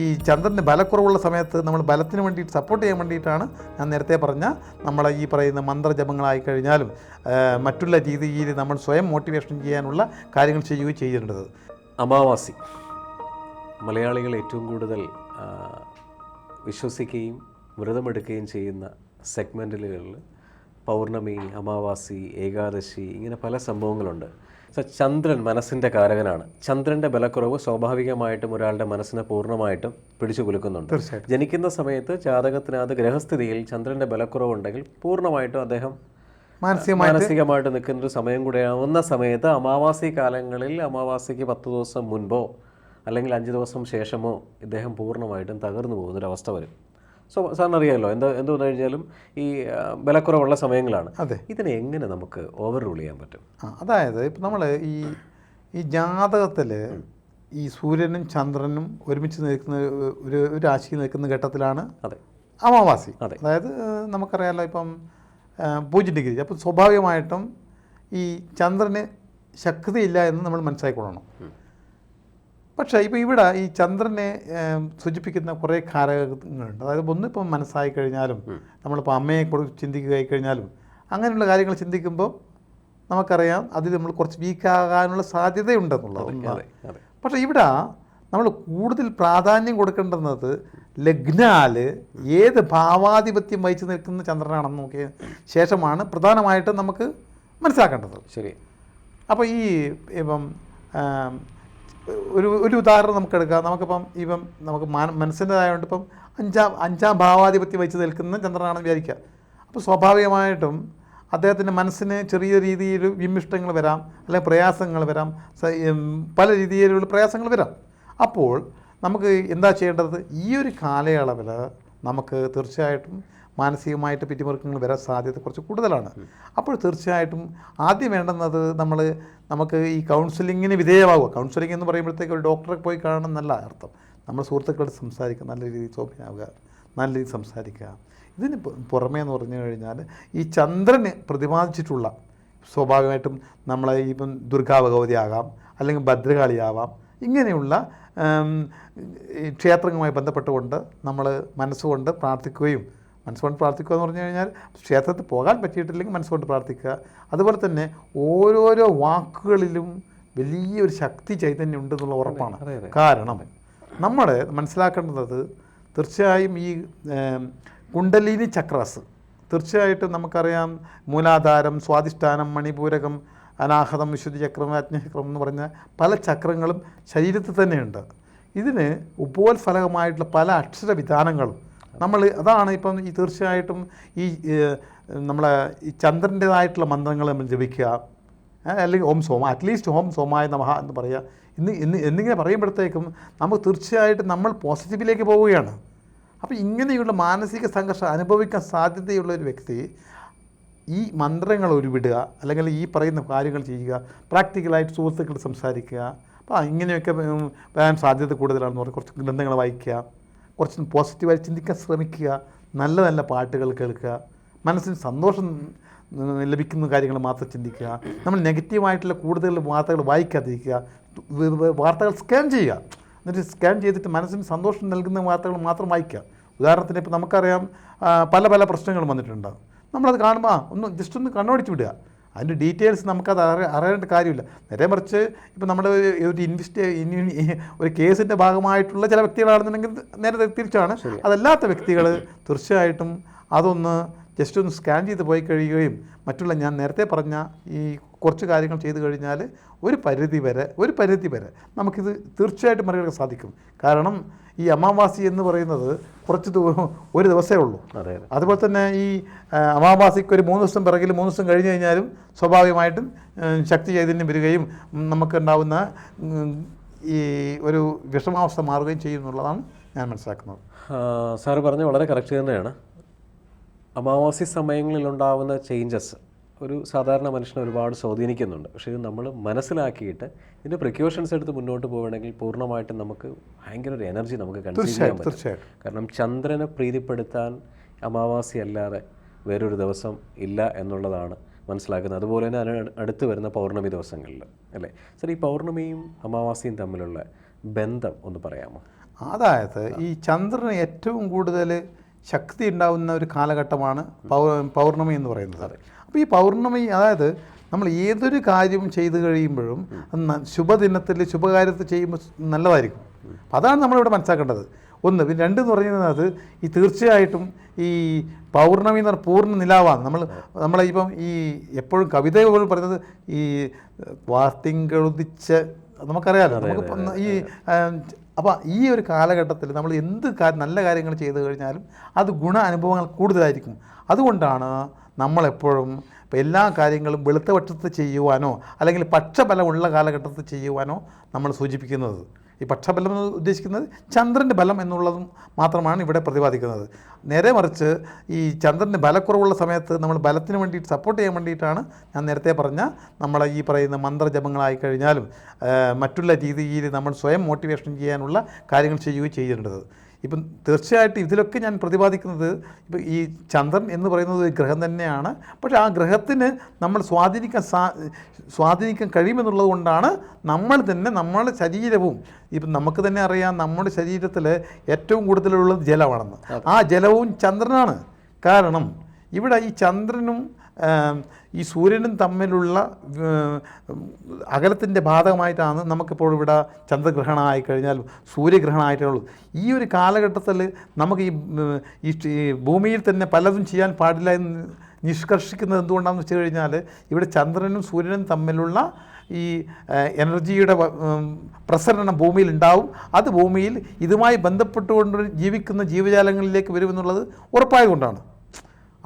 ഈ ചന്ദ്രന് ബലക്കുറവുള്ള സമയത്ത് നമ്മൾ ബലത്തിന് വേണ്ടിയിട്ട് സപ്പോർട്ട് ചെയ്യാൻ വേണ്ടിയിട്ടാണ് ഞാൻ നേരത്തെ പറഞ്ഞ നമ്മളെ ഈ പറയുന്ന മന്ത്രജപങ്ങളായി കഴിഞ്ഞാലും മറ്റുള്ള രീതിയിൽ നമ്മൾ സ്വയം മോട്ടിവേഷൻ ചെയ്യാനുള്ള കാര്യങ്ങൾ ചെയ്യുകയും ചെയ്യേണ്ടത്. അമാവാസി. മലയാളികൾ ഏറ്റവും കൂടുതൽ വിശ്വസിക്കുകയും വ്രതമെടുക്കുകയും ചെയ്യുന്ന സെഗ്മെന്റുകളിൽ പൗർണമി അമാവാസി ഏകാദശി ഇങ്ങനെ പല സംഭവങ്ങളുണ്ട്. സോ ചന്ദ്രൻ മനസ്സിന്റെ കാരകനാണ്. ചന്ദ്രന്റെ ബലക്കുറവ് സ്വാഭാവികമായിട്ടും ഒരാളുടെ മനസ്സിനെ പൂർണമായിട്ടും പിടിച്ചു കുലുക്കുന്നുണ്ട്. ജനിക്കുന്ന സമയത്ത് ജാതകത്തിനകത്ത് ഗ്രഹസ്ഥിതിയിൽ ചന്ദ്രന്റെ ബലക്കുറവുണ്ടെങ്കിൽ പൂർണമായിട്ടും അദ്ദേഹം മാനസികമായിട്ട് നിൽക്കുന്ന ഒരു സമയം കൂടെയാവുന്ന സമയത്ത് അമാവാസി കാലങ്ങളിൽ അമാവാസിക്ക് പത്ത് ദിവസം മുൻപോ അല്ലെങ്കിൽ അഞ്ച് ദിവസം ശേഷമോ ഇദ്ദേഹം പൂർണമായിട്ടും തകർന്നു പോകുന്നൊരവസ്ഥ വരും. സോ സാറിന് അറിയാമല്ലോ എന്താ എന്ത് വന്നു കഴിഞ്ഞാലും ഈ വിലക്കുറവുള്ള ബലക്കുറവുള്ള സമയങ്ങളാണ്. അതെ. ഇതിനെ എങ്ങനെ നമുക്ക് ഓവർ റൂൾ ചെയ്യാൻ പറ്റും? അതായത് ഇപ്പം നമ്മൾ ഈ ഈ ജാതകത്തിൽ ഈ സൂര്യനും ചന്ദ്രനും ഒരുമിച്ച് നിൽക്കുന്ന ഒരു രാശി നിൽക്കുന്ന ഘട്ടത്തിലാണ് അതെ. അമാവാസി. അതെ. അതായത് നമുക്കറിയാമല്ലോ ഇപ്പം പൂജ്യം ഡിഗ്രി അപ്പം സ്വാഭാവികമായിട്ടും ഈ ചന്ദ്രന് ശക്തിയില്ല എന്ന് നമ്മൾ മനസ്സിലാക്കിക്കൊള്ളണം പക്ഷേ ഇപ്പോൾ ഇവിടെ ഈ ചന്ദ്രനെ സൂചിപ്പിക്കുന്ന കുറേ കാരകങ്ങളുണ്ട്. അതായത് ഒന്നിപ്പം മനസ്സായി കഴിഞ്ഞാലും നമ്മളിപ്പോൾ അമ്മയെ ചിന്തിക്കുകയായി കഴിഞ്ഞാലും അങ്ങനെയുള്ള കാര്യങ്ങൾ ചിന്തിക്കുമ്പോൾ നമുക്കറിയാം അതിൽ നമ്മൾ കുറച്ച് വീക്കാകാനുള്ള സാധ്യതയുണ്ടെന്നുള്ളത്. പക്ഷേ ഇവിടെ നമ്മൾ കൂടുതൽ പ്രാധാന്യം കൊടുക്കേണ്ടുന്നത് ലഗ്നാൽ ഏത് ഭാവാധിപത്യം വഹിച്ചു നിൽക്കുന്ന ചന്ദ്രനാണെന്ന് നോക്കിയ ശേഷമാണ് പ്രധാനമായിട്ടും നമുക്ക് മനസ്സിലാക്കേണ്ടത്. ശരി. അപ്പോൾ ഈ ഇപ്പം ഒരു ഒരു ഉദാഹരണം നമുക്ക് എടുക്കാം നമുക്കിപ്പം ഇപ്പം നമുക്ക് മാന മനസ്സിന്റെതായതുകൊണ്ട് ഇപ്പം അഞ്ചാം അഞ്ചാം ഭാവാധിപത്യം വഹിച്ച് നിൽക്കുന്ന ചന്ദ്രനാണെന്ന് വിചാരിക്കുക. അപ്പോൾ സ്വാഭാവികമായിട്ടും അദ്ദേഹത്തിന്റെ മനസ്സിന് ചെറിയ രീതിയിൽ വിമിഷ്ടങ്ങൾ വരാം അല്ലെങ്കിൽ പ്രയാസങ്ങൾ വരാം പല രീതിയിലുള്ള പ്രയാസങ്ങൾ വരാം. അപ്പോൾ നമുക്ക് എന്താ ചെയ്യേണ്ടത്? ഈ ഒരു കാലയളവിൽ നമുക്ക് തീർച്ചയായിട്ടും മാനസികമായിട്ട് പിരിമുറുക്കങ്ങൾ വരാൻ സാധ്യത കുറച്ച് കൂടുതലാണ്. അപ്പോൾ തീർച്ചയായിട്ടും ആദ്യം വേണ്ടുന്നത് നമ്മൾ നമുക്ക് ഈ കൗൺസിലിങ്ങിന് വിധേയമാകുക കൗൺസിലിംഗ് എന്ന് പറയുമ്പോഴത്തേക്ക് ഒരു ഡോക്ടറെ പോയി കാണണം എന്നല്ല അർത്ഥം. നമ്മൾ സുഹൃത്തുക്കളോട് സംസാരിക്കുക നല്ല രീതിയിൽ സോപ്പിനാവുക നല്ല രീതിയിൽ സംസാരിക്കുക. ഇതിന് പുറമേ എന്ന് പറഞ്ഞു കഴിഞ്ഞാൽ ഈ ചന്ദ്രന് പ്രതിപാദിച്ചിട്ടുള്ള സ്വാഭാവികമായിട്ടും നമ്മളെ ഇപ്പം ദുർഗാഭഗവതി ആകാം അല്ലെങ്കിൽ ഭദ്രകാളിയാവാം ഇങ്ങനെയുള്ള ക്ഷേത്രങ്ങളുമായി ബന്ധപ്പെട്ടുകൊണ്ട് നമ്മൾ മനസ്സുകൊണ്ട് പ്രാർത്ഥിക്കുകയും മനസ്സുകൊണ്ട് പ്രാർത്ഥിക്കുക എന്ന് പറഞ്ഞു കഴിഞ്ഞാൽ ക്ഷേത്രത്തിൽ പോകാൻ പറ്റിയിട്ടില്ലെങ്കിൽ മനസ്സുകൊണ്ട് പ്രാർത്ഥിക്കുക. അതുപോലെ തന്നെ ഓരോരോ വാക്കുകളിലും വലിയൊരു ശക്തി ചൈതന്യം ഉണ്ടെന്നുള്ള ഉറപ്പാണ്. കാരണം നമ്മൾ മനസ്സിലാക്കേണ്ടത് തീർച്ചയായും ഈ കുണ്ടലിനി ചക്രാസ് തീർച്ചയായിട്ടും നമുക്കറിയാം മൂലാധാരം സ്വാധിഷ്ഠാനം മണിപൂരകം അനാഹതം വിശുദ്ധി ചക്രം അജ്ഞചക്രം എന്ന് പറഞ്ഞ പല ചക്രങ്ങളും ശരീരത്തിൽ തന്നെയുണ്ട്. ഇതിന് ഉപോത്ഫലകമായിട്ടുള്ള പല അക്ഷര അക്ഷരവിധാനങ്ങളും നമ്മൾ അതാണ് ഇപ്പം ഈ തീർച്ചയായിട്ടും ഈ നമ്മളെ ഈ ചന്ദ്രന്റേതായിട്ടുള്ള മന്ത്രങ്ങൾ നമ്മൾ ജപിക്കുക. അല്ലെങ്കിൽ ഓം സോമ അറ്റ്ലീസ്റ്റ് ഓം സോമായ നമഹ എന്ന് പറയുക. ഇന്ന് ഇന്ന് എന്നിങ്ങനെ പറയുമ്പോഴത്തേക്കും നമുക്ക് തീർച്ചയായിട്ടും നമ്മൾ പോസിറ്റീവിലേക്ക് പോവുകയാണ്. അപ്പോൾ ഇങ്ങനെയുള്ള മാനസിക സംഘർഷം അനുഭവിക്കാൻ സാധ്യതയുള്ള ഒരു വ്യക്തി ഈ മന്ത്രങ്ങൾ ഉരുവിടുക അല്ലെങ്കിൽ ഈ പറയുന്ന കാര്യങ്ങൾ ചെയ്യുക പ്രാക്ടിക്കലായിട്ട് സുഹൃത്തുക്കൾ സംസാരിക്കുക. അപ്പോൾ ഇങ്ങനെയൊക്കെ വരാൻ സാധ്യത കൂടുതലാണെന്ന് പറഞ്ഞാൽ കുറച്ച് ഗ്രന്ഥങ്ങൾ വായിക്കുക. കുറച്ച് പോസിറ്റീവായി ചിന്തിക്കാൻ ശ്രമിക്കുക നല്ല നല്ല പാട്ടുകൾ കേൾക്കുക മനസ്സിന് സന്തോഷം ലഭിക്കുന്ന കാര്യങ്ങൾ മാത്രം ചിന്തിക്കുക നമ്മൾ നെഗറ്റീവായിട്ടുള്ള കൂടുതൽ വാർത്തകൾ വായിക്കാതിരിക്കുക വാർത്തകൾ സ്കാൻ ചെയ്യുക. എന്നിട്ട് സ്കാൻ ചെയ്തിട്ട് മനസ്സിന് സന്തോഷം നൽകുന്ന വാർത്തകൾ മാത്രം വായിക്കുക. ഉദാഹരണത്തിന് ഇപ്പോൾ നമുക്കറിയാം പല പല പ്രശ്നങ്ങളും വന്നിട്ടുണ്ട്. നമ്മളത് കാണുമ്പോൾ ഒന്ന് ജസ്റ്റ് ഒന്ന് കണ്ണോടിച്ച് വിടുക. അതിന്റെ ഡീറ്റെയിൽസ് നമുക്കത് അറി അറിയേണ്ട കാര്യമില്ല. നേരെ മറിച്ച് ഇപ്പോൾ നമ്മുടെ ഒരു ഇൻവെസ്റ്റ് ഒരു കേസിന്റെ ഭാഗമായിട്ടുള്ള ചില വ്യക്തികളാണെന്നുണ്ടെങ്കിൽ നേരെ തിരിച്ചാണ്. അതല്ലാത്ത വ്യക്തികൾ തീർച്ചയായിട്ടും അതൊന്ന് ജസ്റ്റ് ഒന്ന് സ്കാൻ ചെയ്ത് പോയി കഴിയുകയും മറ്റുള്ള ഞാൻ നേരത്തെ പറഞ്ഞ ഈ കുറച്ച് കാര്യങ്ങൾ ചെയ്തു കഴിഞ്ഞാൽ ഒരു പരിധി വരെ ഒരു പരിധി വരെ നമുക്കിത് തീർച്ചയായിട്ടും മറികടക്കാൻ സാധിക്കും. കാരണം ഈ അമാവാസി എന്ന് പറയുന്നത് കുറച്ച് ഒരു ദിവസമേ ഉള്ളൂ. അതെ അതെ. അതുപോലെ തന്നെ ഈ അമാവാസിക്ക് ഒരു മൂന്ന് ദിവസം പിറകിൽ മൂന്ന് ദിവസം കഴിഞ്ഞ് കഴിഞ്ഞാലും സ്വാഭാവികമായിട്ടും ശക്തി ചൈതന്യം വരികയും നമുക്കുണ്ടാവുന്ന ഈ ഒരു വിഷമാവസ്ഥ മാറുകയും ചെയ്യും എന്നുള്ളതാണ് ഞാൻ മനസ്സിലാക്കുന്നത്. സാർ പറഞ്ഞത് പറഞ്ഞ വളരെ കറക്റ്റ് തന്നെയാണ്. അമാവാസി സമയങ്ങളിലുണ്ടാവുന്ന ചേഞ്ചസ് ഒരു സാധാരണ മനുഷ്യനെ ഒരുപാട് സ്വാധീനിക്കുന്നുണ്ട്. പക്ഷേ ഇത് നമ്മൾ മനസ്സിലാക്കിയിട്ട് ഇതിന്റെ പ്രിക്കോഷൻസ് എടുത്ത് മുന്നോട്ട് പോവുകയാണെങ്കിൽ പൂർണമായിട്ടും നമുക്ക് ഭയങ്കര ഒരു എനർജി നമുക്ക് കൺസീവ് ചെയ്യാൻ പറ്റും. കാരണം ചന്ദ്രനെ പ്രീതിപ്പെടുത്താൻ അമാവാസി അല്ലാതെ വേറൊരു ദിവസം ഇല്ല എന്നുള്ളതാണ് മനസ്സിലാക്കുന്നത്. അതുപോലെ തന്നെ അതിന് അടുത്ത് വരുന്ന പൗർണമി ദിവസങ്ങളിൽ അല്ലേ? സർ ഈ പൗർണമിയും അമാവാസിയും തമ്മിലുള്ള ബന്ധം ഒന്ന് പറയാമോ? അതായത് ഈ ചന്ദ്രന് ഏറ്റവും കൂടുതൽ ശക്തി ഉണ്ടാവുന്ന ഒരു കാലഘട്ടമാണ് പൗർ പൗർണമി എന്ന് പറയുന്നത്. അപ്പോൾ ഈ പൗർണമി അതായത് നമ്മൾ ഏതൊരു കാര്യം ചെയ്തു കഴിയുമ്പോഴും ശുഭദിനത്തിൽ ശുഭകാര്യത്തിൽ ചെയ്യുമ്പോൾ നല്ലതായിരിക്കും. അപ്പം അതാണ് നമ്മളിവിടെ മനസ്സിലാക്കേണ്ടത്. ഒന്ന് പിന്നെ രണ്ട് എന്ന് പറയുന്നത് ഈ തീർച്ചയായിട്ടും ഈ പൗർണമി എന്ന് പറഞ്ഞാൽ പൂർണ നിലാവാണ്. നമ്മൾ നമ്മളെ ഇപ്പം ഈ എപ്പോഴും കവിത പോലും പറയുന്നത് ഈ വാർത്തിങ്കളുദിച്ച നമുക്കറിയാലോ നമുക്ക് ഈ അപ്പോൾ ഈ ഒരു കാലഘട്ടത്തിൽ നമ്മൾ എന്ത് നല്ല കാര്യങ്ങൾ ചെയ്തു കഴിഞ്ഞാലും അത് ഗുണ അനുഭവങ്ങൾ കൂടുതലായിരിക്കും. അതുകൊണ്ടാണ് നമ്മളെപ്പോഴും എല്ലാ കാര്യങ്ങളും വെളുത്ത പക്ഷത്ത് ചെയ്യുവാനോ അല്ലെങ്കിൽ പക്ഷബലമുള്ള കാലഘട്ടത്തിൽ ചെയ്യുവാനോ നമ്മൾ സൂചിപ്പിക്കുന്നത്. ഈ പക്ഷബലം എന്ന് ഉദ്ദേശിക്കുന്നത് ചന്ദ്രന്റെ ബലം എന്നുള്ളതും മാത്രമാണ് ഇവിടെ പ്രതിപാദിക്കുന്നത്. നേരെ മറിച്ച് ഈ ചന്ദ്രന്റെ ബലക്കുറവുള്ള സമയത്ത് നമ്മൾ ബലത്തിന് വേണ്ടിയിട്ട് സപ്പോർട്ട് ചെയ്യാൻ വേണ്ടിയിട്ടാണ് ഞാൻ നേരത്തെ പറഞ്ഞ നമ്മളെ ഈ പറയുന്ന മന്ത്രജപങ്ങളായി കഴിഞ്ഞാലും മറ്റുള്ള രീതിയിൽ നമ്മൾ സ്വയം മോട്ടിവേഷൻ ചെയ്യാനുള്ള കാര്യങ്ങൾ ചെയ്യുകയും ചെയ്യേണ്ടത്. ഇപ്പം തീർച്ചയായിട്ടും ഇതിലൊക്കെ ഞാൻ പ്രതിപാദിക്കുന്നത് ഇപ്പം ഈ ചന്ദ്രൻ എന്ന് പറയുന്നത് ഒരു ഗ്രഹം തന്നെയാണ്. പക്ഷേ ആ ഗ്രഹത്തിന് നമ്മൾ സ്വാധീനിക്കാൻ സാ സ്വാധീനിക്കാൻ കഴിയുമെന്നുള്ളത് കൊണ്ടാണ് നമ്മൾ തന്നെ നമ്മുടെ ശരീരവും ഇപ്പം നമുക്ക് തന്നെ അറിയാം നമ്മുടെ ശരീരത്തിൽ ഏറ്റവും കൂടുതലുള്ളത് ജലമാണെന്ന്. ആ ജലവും ചന്ദ്രനാണ്. കാരണം ഇവിടെ ഈ ചന്ദ്രനും ഈ സൂര്യനും തമ്മിലുള്ള അകലത്തിന്റെ ഭാഗമായിട്ടാണ് നമുക്കിപ്പോൾ ഇവിടെ ചന്ദ്രഗ്രഹണമായി കഴിഞ്ഞാൽ സൂര്യഗ്രഹണമായിട്ടുള്ളത് ഈ ഒരു കാലഘട്ടത്തിൽ നമുക്ക് ഈ ഈ ഭൂമിയിൽ തന്നെ പലതും ചെയ്യാൻ പാടില്ല എന്ന് നിഷ്കർഷിക്കുന്നത് എന്തുകൊണ്ടാണെന്ന് വെച്ച് കഴിഞ്ഞാൽ ഇവിടെ ചന്ദ്രനും സൂര്യനും തമ്മിലുള്ള ഈ എനർജിയുടെ പ്രസരണം ഭൂമിയിൽ ഉണ്ടാവും. അത് ഭൂമിയിൽ ഇതുമായി ബന്ധപ്പെട്ടുകൊണ്ട് ജീവിക്കുന്ന ജീവജാലങ്ങളിലേക്ക് വരുമെന്നുള്ളത് ഉറപ്പായതുകൊണ്ടാണ്.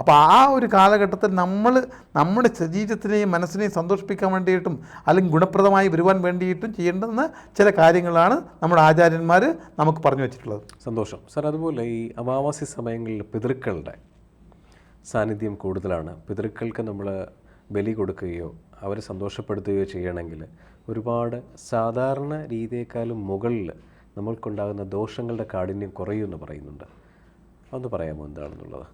അപ്പോൾ ആ ഒരു കാലഘട്ടത്തിൽ നമ്മൾ നമ്മുടെ ശരീരത്തിനെയും മനസ്സിനെയും സന്തോഷിപ്പിക്കാൻ വേണ്ടിയിട്ടും അല്ലെങ്കിൽ ഗുണപ്രദമായി വരുവാൻ വേണ്ടിയിട്ടും ചെയ്യേണ്ടുന്ന ചില കാര്യങ്ങളാണ് നമ്മുടെ ആചാര്യന്മാർ നമുക്ക് പറഞ്ഞു വെച്ചിട്ടുള്ളത്. സന്തോഷം. സാർ അതുപോലെ ഈ അമാവാസി സമയങ്ങളിൽ പിതൃക്കളുടെ സാന്നിധ്യം കൂടുതലാണ്. പിതൃക്കൾക്ക് നമ്മൾ ബലി കൊടുക്കുകയോ അവരെ സന്തോഷപ്പെടുത്തുകയോ ചെയ്യണമെങ്കിൽ ഒരുപാട് സാധാരണ രീതിയേക്കാളും മുകളിൽ നമ്മൾക്കുണ്ടാകുന്ന ദോഷങ്ങളുടെ കാഠിന്യം കുറയുമെന്ന് പറയുന്നുണ്ട്. ഒന്ന് പറയാമോ എന്താണെന്നുള്ളത്?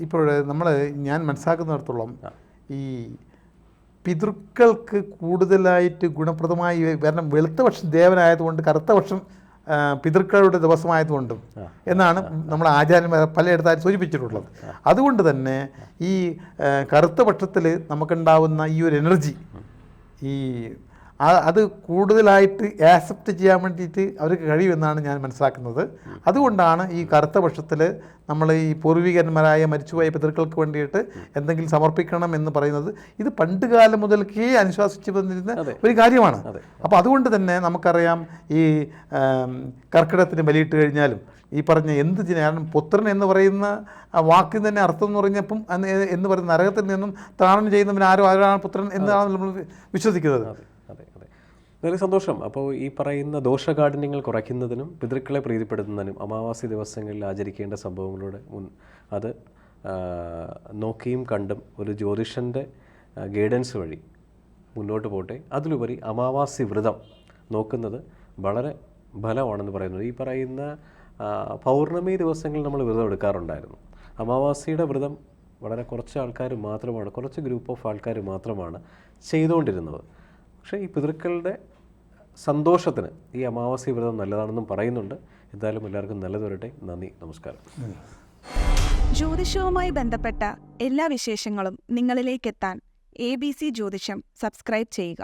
ഇപ്പോൾ നമ്മൾ ഞാൻ മനസ്സിലാക്കുന്നിടത്തോളം ഈ പിതൃക്കൾക്ക് കൂടുതലായിട്ട് ഗുണപ്രദമായി വരണം വെളുത്ത പക്ഷം ദേവനായതുകൊണ്ട് കറുത്ത പക്ഷം പിതൃക്കളുടെ ദിവസമായതുകൊണ്ടും എന്നാണ് നമ്മൾ ആചാര്യന്മാർ പലയിടത്തായി സൂചിപ്പിച്ചിട്ടുള്ളത്. അതുകൊണ്ട് തന്നെ ഈ കറുത്ത പക്ഷത്തിൽ നമുക്കുണ്ടാവുന്ന ഈ ഒരു എനർജി ഈ അത് കൂടുതലായിട്ട് ആക്സെപ്റ്റ് ചെയ്യാൻ വേണ്ടിയിട്ട് അവർക്ക് കഴിയുമെന്നാണ് ഞാൻ മനസ്സിലാക്കുന്നത്. അതുകൊണ്ടാണ് ഈ കറുത്ത പക്ഷത്തിൽ നമ്മൾ ഈ പൂർവികന്മാരായ മരിച്ചുപോയ പിതൃക്കൾക്ക് വേണ്ടിയിട്ട് എന്തെങ്കിലും സമർപ്പിക്കണം എന്ന് പറയുന്നത് ഇത് പണ്ട് കാലം മുതൽക്കേ അനുശാസിച്ചു വന്നിരുന്ന ഒരു കാര്യമാണ്. അപ്പോൾ അതുകൊണ്ട് തന്നെ നമുക്കറിയാം ഈ കർക്കിടത്തിന് ബലിയിട്ട് കഴിഞ്ഞാലും ഈ പറഞ്ഞ എന്ത് കാരണം പുത്രൻ എന്ന് പറയുന്ന വാക്കിന് തന്നെ അർത്ഥം എന്ന് പറഞ്ഞപ്പം എന്ന് പറയുന്ന നരകത്തിൽ നിന്നും ത്രാണം ചെയ്യുന്നവൻ ആരോ ആരാണ് പുത്രൻ എന്നാണ് നമ്മൾ വിശ്വസിക്കുന്നത്. വളരെ സന്തോഷം. അപ്പോൾ ഈ പറയുന്ന ദോഷകാഠിന്യങ്ങൾ കുറയ്ക്കുന്നതിനും പിതൃക്കളെ പ്രീതിപ്പെടുത്തുന്നതിനും അമാവാസി ദിവസങ്ങളിൽ ആചരിക്കേണ്ട സംഭവങ്ങളോട് മുൻ അത് നോക്കിയും കണ്ടും ഒരു ജ്യോതിഷന്റെ ഗൈഡൻസ് വഴി മുന്നോട്ട് പോട്ടെ. അതിലുപരി അമാവാസി വ്രതം നോക്കുന്നത് വളരെ ഫലമാണെന്ന് പറയുന്നത് ഈ പറയുന്ന പൗർണമി ദിവസങ്ങളിൽ നമ്മൾ വ്രതം എടുക്കാറുണ്ടായിരുന്നു. അമാവാസിയുടെ വ്രതം വളരെ കുറച്ച് ആൾക്കാർ മാത്രമാണ് കുറച്ച് ഗ്രൂപ്പ് ഓഫ് ആൾക്കാർ മാത്രമാണ് ചെയ്തുകൊണ്ടിരുന്നത്. പക്ഷേ ഈ പിതൃക്കളുടെ സന്തോഷത്തിന് ഈ അമാവാസി വ്രതം നല്ലതാണെന്നും പറയുന്നുണ്ട്. എന്തായാലും എല്ലാവർക്കും നല്ലത് വരട്ടെ. നന്ദി. നമസ്കാരം. ജ്യോതിഷവുമായി ബന്ധപ്പെട്ട എല്ലാ വിശേഷങ്ങളും നിങ്ങളിലേക്കെത്താൻ എ ബി സി ജ്യോതിഷം സബ്സ്ക്രൈബ് ചെയ്യുക.